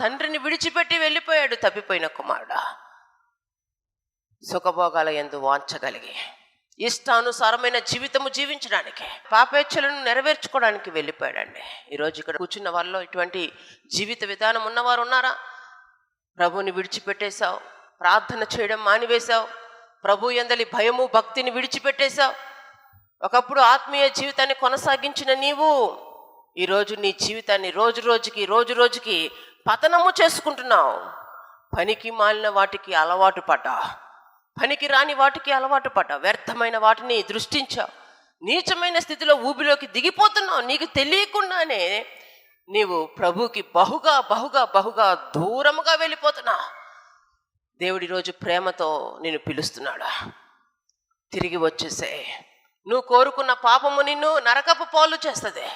తండ్రిని విడిచిపెట్టి వెళ్ళిపోయాడు తప్పిపోయిన కుమారుడు. సుఖభోగాల ఎందు వాంచగలిగి ఇష్టానుసారమైన జీవితము జీవించడానికి పాపేచ్ఛలను నెరవేర్చుకోవడానికి వెళ్ళిపోయాడండి. ఈరోజు ఇక్కడ కూర్చున్న వాళ్ళలో ఇటువంటి జీవిత విధానం ఉన్నవారు ఉన్నారా? ప్రభుని విడిచిపెట్టేశావు ప్రార్థన చేయడం మానివేశావు ప్రభు ఎందలి భయము భక్తిని విడిచిపెట్టేశావు. ఒకప్పుడు ఆత్మీయ జీవితాన్ని కొనసాగించిన నీవు ఈరోజు నీ జీవితాన్ని రోజు రోజుకి రోజు రోజుకి పతనము చేసుకుంటున్నావు. పనికి మాలిన వాటికి అలవాటు పడ్డా. పనికి రాని వాటికి అలవాటు పడ్డా. వ్యర్థమైన వాటిని దృష్టించావు. నీచమైన స్థితిలో ఊబిలోకి దిగిపోతున్నావు. నీకు తెలియకుండానే నీవు ప్రభుకి బహుగా బహుగా బహుగా దూరముగా వెళ్ళిపోతున్నావు. దేవుడి రోజు ప్రేమతో నేను పిలుస్తున్నాడా? తిరిగి వచ్చేసే నువ్వు కోరుకున్న పాపము నిన్ను నరకపు పాలు చేస్తుంది.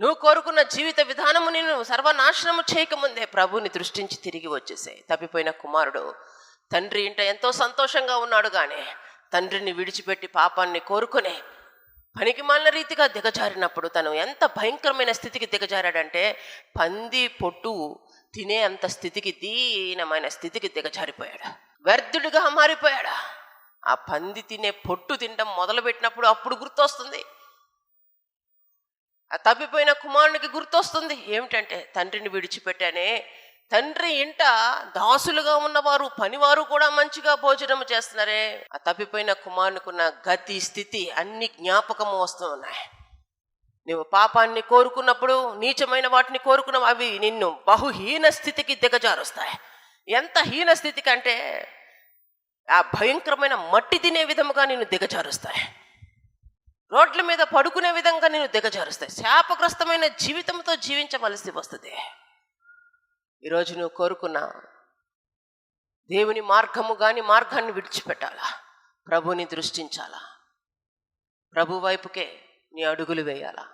నువ్వు కోరుకున్న జీవిత విధానము నేను సర్వనాశనము చేయకముందే ప్రభుని దృష్టించి తిరిగి వచ్చేసే తప్పిపోయిన కుమారుడు తండ్రి ఇంట ఎంతో సంతోషంగా ఉన్నాడు కానీ తండ్రిని విడిచిపెట్టి పాపాన్ని కోరుకునే పనికి మాలిన రీతిగా దిగజారినప్పుడు తను ఎంత భయంకరమైన స్థితికి దిగజారాడంటే పంది పొట్టు తినే అంత స్థితికి దీనమైన స్థితికి దిగజారిపోయాడు. వ్యర్థుడిగా మారిపోయాడా. ఆ పంది తినే పొట్టు తినడం మొదలుపెట్టినప్పుడు అప్పుడు గుర్తొస్తుంది. ఆ తప్పిపోయిన కుమారునికి గుర్తొస్తుంది. ఏమిటంటే తండ్రిని విడిచిపెట్టానే తండ్రి ఇంట దాసులుగా ఉన్నవారు పనివారు కూడా మంచిగా భోజనం చేస్తున్నారే. ఆ తప్పిపోయిన కుమారునికున్న గతి స్థితి అన్ని జ్ఞాపకము వస్తున్నాయి నువ్వు పాపాన్ని కోరుకున్నప్పుడు నీచమైన వాటిని కోరుకున్న అవి నిన్ను బహుహీన స్థితికి దిగజారుస్తాయి. ఎంత హీన స్థితికి అంటే ఆ భయంకరమైన మట్టి తినే విధముగా నిన్ను దిగజారుస్తాయి. రోడ్ల మీద పడుకునే విధంగా నేను దిగజారుస్తాయి. శాపగ్రస్తమైన జీవితంతో జీవించవలసి వస్తుంది. ఈరోజు నువ్వు కోరుకున్న దేవుని మార్గము కానీ మార్గాన్ని విడిచిపెట్టాలా? ప్రభుని దృష్టించాలా? ప్రభు వైపుకే నీ అడుగులు వేయాలా?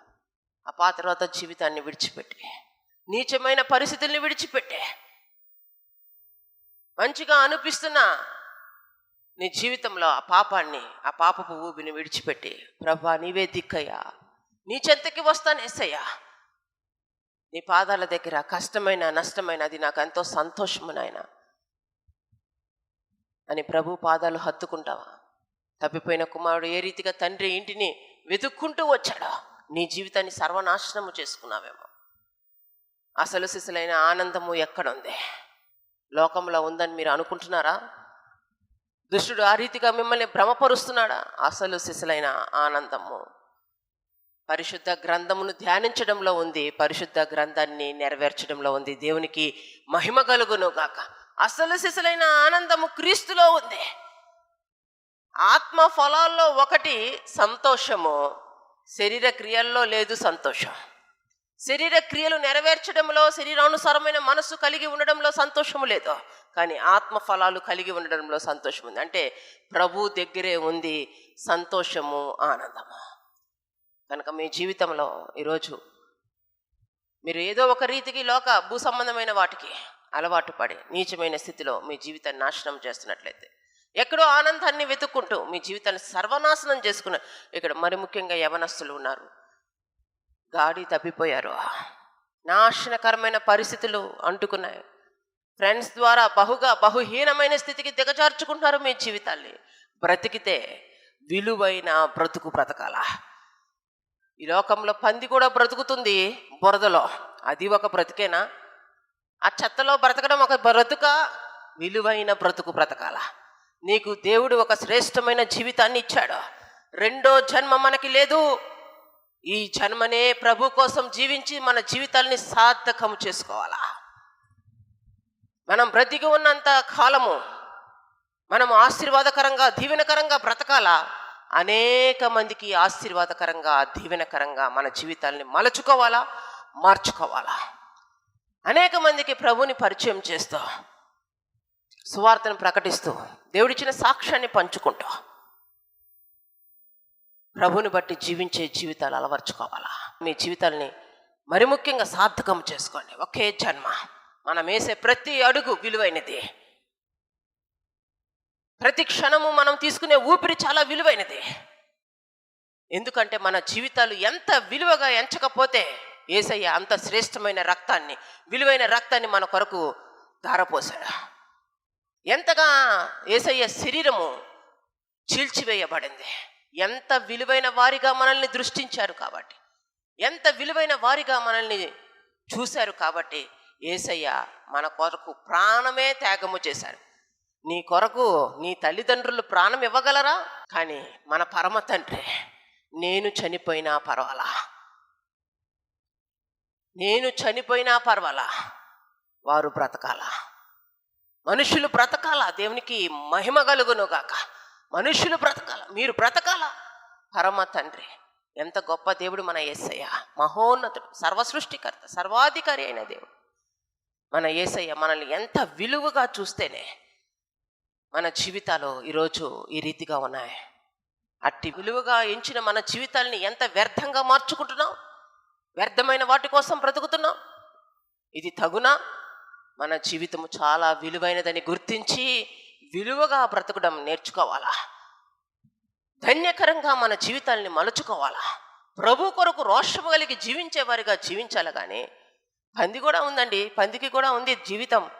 ఆ పాత తర్వాత జీవితాన్ని విడిచిపెట్టి నీచమైన పరిస్థితుల్ని విడిచిపెట్టే మంచిగా అనిపిస్తున్నా నీ జీవితంలో ఆ పాపాన్ని ఆ పాపపు ఊబిని విడిచిపెట్టి ప్రభా నీవే దిక్కయ్యా. నీ చెంతకి వస్తాను ఎస్సయ్యా నీ పాదాల దగ్గర కష్టమైన నష్టమైన అది నాకు ఎంతో సంతోషము నాయన. అని ప్రభు పాదాలు హత్తుకుంటావా? తప్పిపోయిన కుమారుడు ఏ రీతిగా తండ్రి ఇంటిని వెతుక్కుంటూ వచ్చాడా? నీ జీవితాన్ని సర్వనాశనము చేసుకున్నావేమో. అసలు సిసలైన ఆనందము ఎక్కడుంది? లోకంలో ఉందని మీరు అనుకుంటున్నారా? దుష్టుడు ఆ రీతిగా మిమ్మల్ని భ్రమపరుస్తున్నాడా? అసలు సిసలైన ఆనందము. పరిశుద్ధ గ్రంథమును ధ్యానించడంలో ఉంది. పరిశుద్ధ గ్రంథాన్ని నెరవేర్చడంలో ఉంది. దేవునికి మహిమ కలుగును గాక. అసలు సిసలైన ఆనందము క్రీస్తులో ఉంది. ఆత్మ ఫలాల్లో ఒకటి సంతోషము. శరీర క్రియల్లో లేదు సంతోషం. శరీర క్రియలు నెరవేర్చడంలో శరీరానుసారమైన మనస్సు కలిగి ఉండడంలో సంతోషము లేదు. కానీ ఆత్మ ఫలాలు కలిగి ఉండడంలో సంతోషం ఉంది అంటే ప్రభు దగ్గరే ఉంది సంతోషము ఆనందము. కనుక మీ జీవితంలో ఈరోజు మీరు ఏదో ఒక రీతికి లోక భూ సంబంధమైన వాటికి అలవాటు పడి నీచమైన స్థితిలో మీ జీవితాన్ని నాశనం చేస్తున్నట్లయితే ఎక్కడో ఆనందాన్ని వెతుక్కుంటూ మీ జీవితాన్ని సర్వనాశనం చేసుకున్న ఇక్కడ మరి ముఖ్యంగా యవనస్తులు ఉన్నారు. గాడి తప్పిపోయారు. నాశనకరమైన పరిస్థితులు అంటుకున్నాయి. ఫ్రెండ్స్ ద్వారా బహుగా బహుహీనమైన స్థితికి దిగజార్చుకుంటున్నారు మీ జీవితాన్ని బ్రతికితే విలువైన బ్రతుకు బ్రతకాల. ఈ లోకంలో పంది కూడా బ్రతుకుతుంది బురదలో. అది ఒక బ్రతికేనా? ఆ చెత్తలో బ్రతకడం ఒక బ్రతుక? విలువైన బ్రతుకు బ్రతకాల. నీకు దేవుడు ఒక శ్రేష్టమైన జీవితాన్ని ఇచ్చాడు. రెండో జన్మ మనకి లేదు. ఈ జన్మనే ప్రభు కోసం జీవించి మన జీవితాల్ని సార్థకము చేసుకోవాలా? మనం బ్రతికి ఉన్నంత కాలము మనం ఆశీర్వాదకరంగా దీవెనకరంగా బ్రతకాలా? అనేక మందికి ఆశీర్వాదకరంగా దీవెనకరంగా మన జీవితాల్ని మలచుకోవాలా? మార్చుకోవాలా? అనేక మందికి ప్రభుని పరిచయం చేస్తూ సువార్తను ప్రకటిస్తూ దేవుడిచ్చిన సాక్ష్యాన్ని పంచుకుంటూ ప్రభుని బట్టి జీవించే జీవితాలు అలవర్చుకోవాలా? మీ జీవితాల్ని మరి ముఖ్యంగా సార్థకం చేసుకోండి. ఒకే జన్మ. మనం వేసే ప్రతి అడుగు విలువైనది. ప్రతి క్షణము మనం తీసుకునే ఊపిరి చాలా విలువైనది. ఎందుకంటే మన జీవితాలు ఎంత విలువగా ఎంచకపోతే ఏసయ్య అంత శ్రేష్టమైన రక్తాన్ని విలువైన రక్తాన్ని మన కొరకు ధారపోశాడు. ఎంతగా ఏసయ్య శరీరము చీల్చివేయబడింది. ఎంత విలువైన వారిగా మనల్ని దృష్టించారు కాబట్టి ఎంత విలువైన వారిగా మనల్ని చూశారు కాబట్టి ఏసయ్య మన కొరకు ప్రాణమే త్యాగము చేశారు. నీ కొరకు నీ తల్లిదండ్రులు ప్రాణం ఇవ్వగలరా? కానీ మన పరమ తండ్రి నేను చనిపోయినా పర్వాలా? నేను చనిపోయినా పర్వాలా? వారు బ్రతకాలా? మనుషులు బ్రతకాల? దేవునికి మహిమ కలుగును గాక మనుషులు బ్రతకాల మీరు బ్రతకాల. పరమ తండ్రి ఎంత గొప్ప దేవుడు మన యేసయ్య మహోన్నతుడు సర్వసృష్టికర్త సర్వాధికారి అయిన దేవుడు. మన యేసయ్య మనల్ని ఎంత విలువగా చూస్తేనే మన జీవితాలు ఈరోజు ఈ రీతిగా ఉన్నాయి. అట్టి విలువగా ఎంచిన మన జీవితాల్ని ఎంత వ్యర్థంగా మార్చుకుంటున్నాం? వ్యర్థమైన వాటి కోసం బ్రతుకుతున్నాం? ఇది తగునా? మన జీవితము చాలా విలువైనదని గుర్తించి విలువగా బ్రతకడం నేర్చుకోవాలా? ధన్యకరంగా మన జీవితాల్ని మలుచుకోవాలా? ప్రభు కొరకు రోషము కలిగి జీవించేవారిగా జీవించాలి కానీ పంది కూడా ఉందండి. పందికి కూడా ఉంది జీవితం.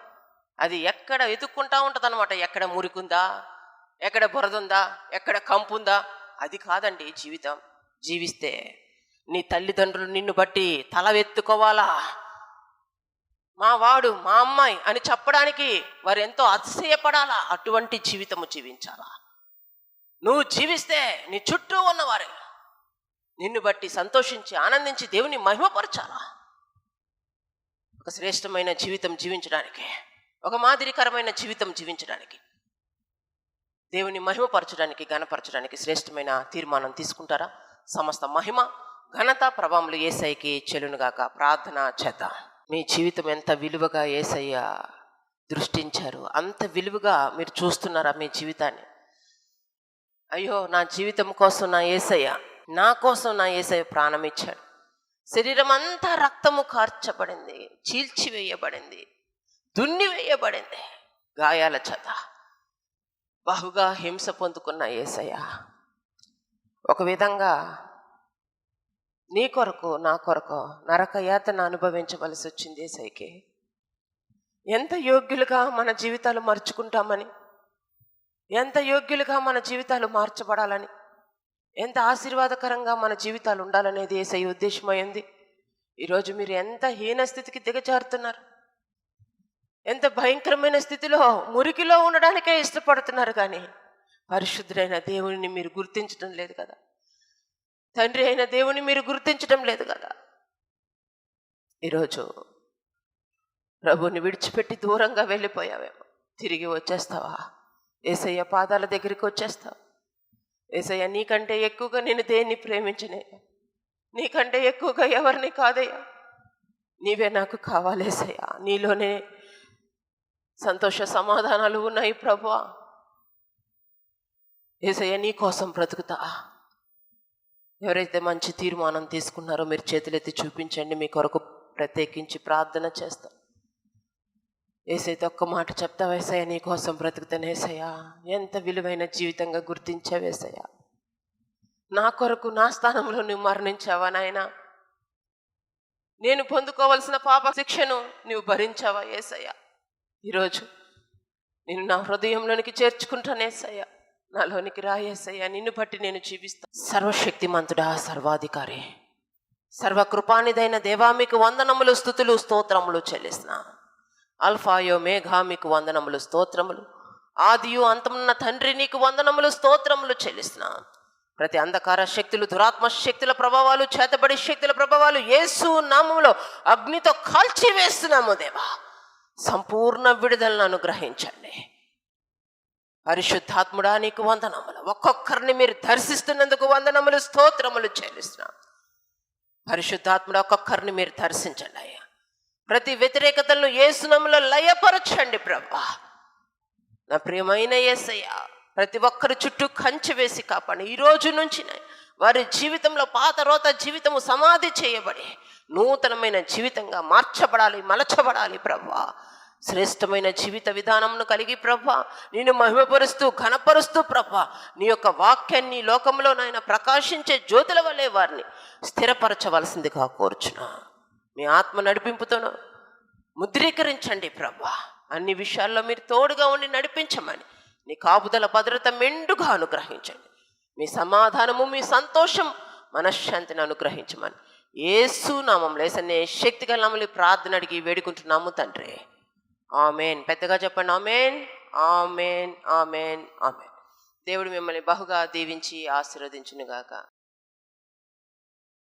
అది ఎక్కడ వెతుక్కుంటా ఉంటుంది అనమాట ఎక్కడ మురికుందా? ఎక్కడ బురదుందా? ఎక్కడ కంపుందా? అది కాదండి జీవితం. జీవిస్తే నీ తల్లిదండ్రులు నిన్ను బట్టి తల ఎత్తుకోవాలా మా వాడు మా అమ్మాయి అని చెప్పడానికి వారు ఎంతో అతిశయపడాలా? అటువంటి జీవితము జీవించాలా? నువ్వు జీవిస్తే నీ చుట్టూ ఉన్నవారే నిన్ను బట్టి సంతోషించి ఆనందించి దేవుని మహిమపరచాలా? ఒక శ్రేష్టమైన జీవితం జీవించడానికి ఒక మాదిరికరమైన జీవితం జీవించడానికి దేవుని మహిమపరచడానికి ఘనపరచడానికి శ్రేష్టమైన తీర్మానం తీసుకుంటారా? సమస్త మహిమ ఘనత ప్రభావములు ఏసైకి చెలునుగాక ప్రార్థన చేద్దాం. మీ జీవితం ఎంత విలువగా ఏసయ్య దృష్టించారు? అంత విలువగా మీరు చూస్తున్నారా మీ జీవితాన్ని? అయ్యో నా జీవితం కోసం నా ఏసయ్య నా కోసం నా ఏసయ్య ప్రాణం ఇచ్చాడు శరీరం అంతా రక్తము కార్చబడింది చీల్చివేయబడింది దున్నివేయబడింది. గాయాల చేత బహుగా హింస పొందుకున్న ఏసయ్య. ఒక విధంగా నీ కొరకు నా కొరకు నరక యాతన అనుభవించవలసి వచ్చింది ఏసైకి. ఎంత యోగ్యులుగా మన జీవితాలు మర్చుకుంటామని? ఎంత యోగ్యులుగా మన జీవితాలు మార్చబడాలని? ఎంత ఆశీర్వాదకరంగా మన జీవితాలు ఉండాలనేది ఏసై ఉద్దేశమైంది ఈరోజు మీరు ఎంత హీన స్థితికి దిగజారుతున్నారు? ఎంత భయంకరమైన స్థితిలో మురికిలో ఉండడానికే ఇష్టపడుతున్నారు కానీ పరిశుద్ధుడైన దేవుడిని మీరు గుర్తించడం లేదు కదా. తండ్రి అయిన దేవుని మీరు గుర్తించడం లేదు కదా. ఈరోజు ప్రభుని విడిచిపెట్టి దూరంగా వెళ్ళిపోయావేమో. తిరిగి వచ్చేస్తావా? ఏసయ్య పాదాల దగ్గరికి వచ్చేస్తావు. ఏసయ్య నీకంటే ఎక్కువగా నేను దేన్ని ప్రేమించనే? నీకంటే ఎక్కువగా ఎవరిని కాదయ్యా? నీవే నాకు కావాలి ఏసయ్య. నీలోనే సంతోష సమాధానాలు ఉన్నాయి ప్రభువా. ఏసయ్య నీ కోసం బ్రతుకుతా. ఎవరైతే మంచి తీర్మానం తీసుకున్నారో మీరు చేతులెత్తి చూపించండి మీ కొరకు ప్రత్యేకించి ప్రార్థన చేస్తాను ఏసైతే ఒక్క మాట చెప్తా వేసయ్య నీ కోసం బ్రతుకుతాను ఎంత విలువైన జీవితంగా గుర్తించావేసయ్యా నా కొరకు నా స్థానంలో నువ్వు మరణించావా నాయనా? నేను పొందుకోవలసిన పాప శిక్షను నువ్వు భరించావా ఏసయ్యా? ఈరోజు నేను నా హృదయంలోనికి చేర్చుకుంటానేసయ్యా నాలోనికి రాయేసయ్యా నిన్ను బట్టి నేను జీవిస్తాను. సర్వశక్తిమంతుడా సర్వాధికారి సర్వకృపానిదైన దేవా మీకు వందనములు స్థుతులు స్తోత్రములు చెల్లిస్తున్నా. అల్ఫాయో మేఘా మీకు వందనములు స్తోత్రములు. ఆదియు అంతమున్న తండ్రి నీకు వందనములు స్తోత్రములు చెల్లిస్తున్నా. ప్రతి అంధకార శక్తులు దురాత్మ శక్తుల ప్రభావాలు చేతబడి శక్తుల ప్రభావాలు యేసు నామములో అగ్నితో కాల్చి వేస్తున్నాము దేవా. సంపూర్ణ విడుదలను అనుగ్రహించండి. పరిశుద్ధాత్ముడా నీకు వందనములు. ఒక్కొక్కరిని మీరు దర్శిస్తున్నందుకు వందనములు స్తోత్రములు చెల్లిస్తున్నాం. పరిశుద్ధాత్ముడు ఒక్కొక్కరిని మీరు దర్శించండి అయ్యా ప్రతి వ్యతిరేకతలను ఏసునములో లయపరచండి ప్రభా. నా ప్రియమైన యేసయ్య ప్రతి ఒక్కరి చుట్టూ కంచె వేసి కాపాడి. ఈ రోజు నుంచి వారి జీవితంలో పాత రోత జీవితము సమాధి చేయబడి నూతనమైన జీవితంగా మార్చబడాలి మలచబడాలి ప్రభా. శ్రేష్టమైన జీవిత విధానంను కలిగి ప్రభా నేను మహిమపరుస్తూ ఘనపరుస్తూ ప్రభా నీ యొక్క వాక్యాన్ని లోకంలో నాయన ప్రకాశించే జ్యోతుల వలె వారిని స్థిరపరచవలసిందిగా కోరుచున్నా. మీ ఆత్మ నడిపింపుతోనూ ముద్రీకరించండి ప్రభా. అన్ని విషయాల్లో మీరు తోడుగా ఉండి నడిపించమని నీ కాపుదల భద్రత మెండుగా అనుగ్రహించండి. మీ సమాధానము మీ సంతోషం మనశ్శాంతిని అనుగ్రహించమని ఏసు నామం లేసనే శక్తిగా గల ప్రార్థన అడిగి వేడుకుంటున్నాము తండ్రి. ఆమెన్. పెద్దగా చెప్పండి ఆమెన్. Amen amen amen. దేవుడు మిమ్మల్ని బహుగా దీవించి ఆశీర్వదించునుగాక.